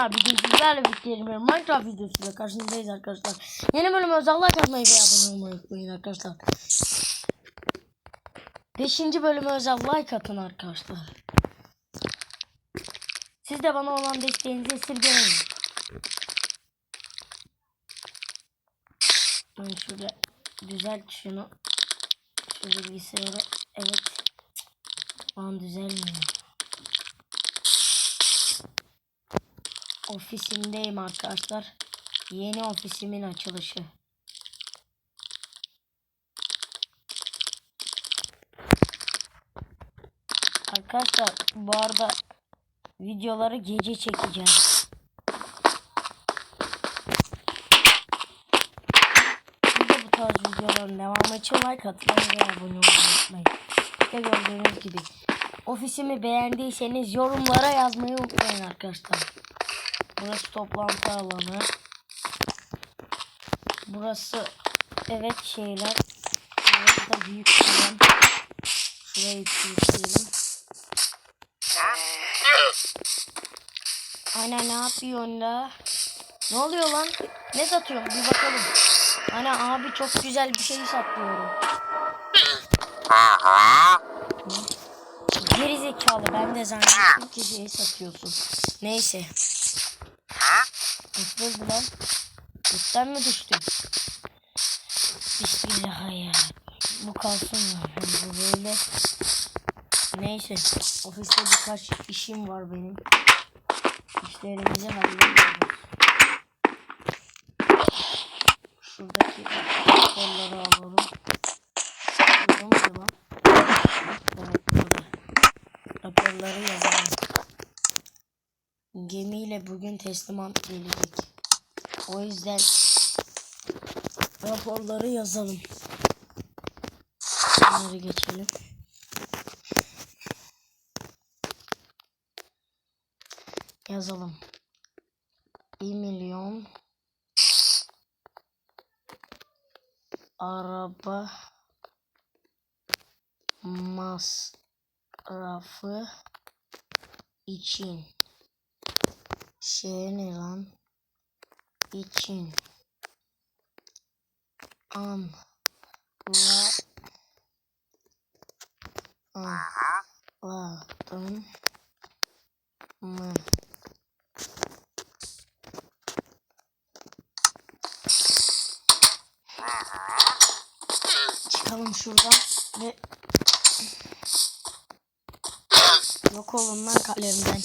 arkadaşlar bugün sizlerle birlikte bir Minecraft videosuyla karşınızdayız arkadaşlar. Yeni bölüme özel like ve abone olmayı unutmayın arkadaşlar. Beşinci bölüme özel like atın arkadaşlar. Siz de bana olan desteğinizi esirgemeyin. Ben şöyle düzelt şunu. Şu bilgisayarı. Evet. Lan düzelmiyor. Ofisimdeyim arkadaşlar. Yeni ofisimin açılışı. Arkadaşlar bu arada videoları gece çekeceğim. De bu tarz videoların devamı için like atmayı ve abone olmayı unutmayın. İşte gördüğünüz gibi. Ofisimi beğendiyseniz yorumlara yazmayı unutmayın arkadaşlar. Burası toplantı alanı. Burası evet şeyler. Burası da büyük alan. Şurayı yükleyelim. Ana ne yapıyorsun la? Ne oluyor lan? Ne satıyorum? Bir bakalım. Ana abi çok güzel bir şey satıyorum. Geri zekalı ben de zannettim ki şey satıyorsun. Neyse. Nasıl lan? Üstten mi düştü? Bismillah ya. Bu kalsın mı? Bu böyle. Neyse. Ofiste birkaç işim var benim. İşlerimizi hallediyoruz. Şuradaki kolları alalım. Burada mı? Evet. Raporları yazalım. Gemiyle bugün teslimat gelecek. O yüzden raporları yazalım. Bunları geçelim. Yazalım. 1 milyon araba masrafı için şey ne lan? İçin. An la. Anladın mı? Çıkalım şuradan ve yok olun lan kalemden.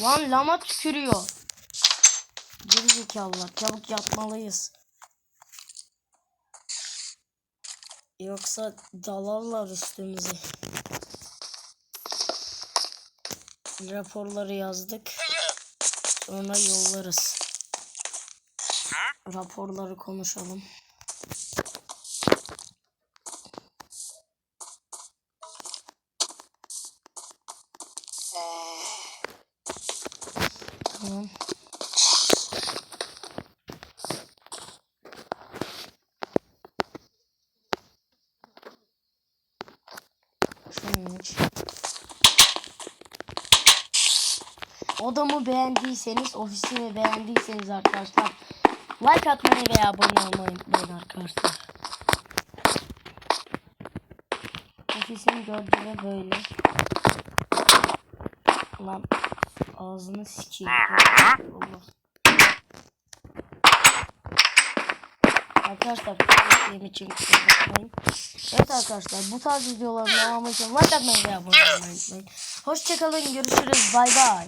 Lan lama tükürüyor. Geri zekalılar çabuk yatmalıyız. Yoksa dalarlar üstümüze. Raporları yazdık. Sonra yollarız. Raporları konuşalım. Tamam. Odamı beğendiyseniz, ofisimi beğendiyseniz arkadaşlar like atmayı veya abone olmayı unutmayın arkadaşlar. Ofisim gördüğünüz böyle. Lan ağzını sikeyim. Allah. Arkadaşlar benim için bakmayın. Evet arkadaşlar bu tarz videoların devamı için like atmayı ve abone olmayı unutmayın. Hoşçakalın görüşürüz bay bay.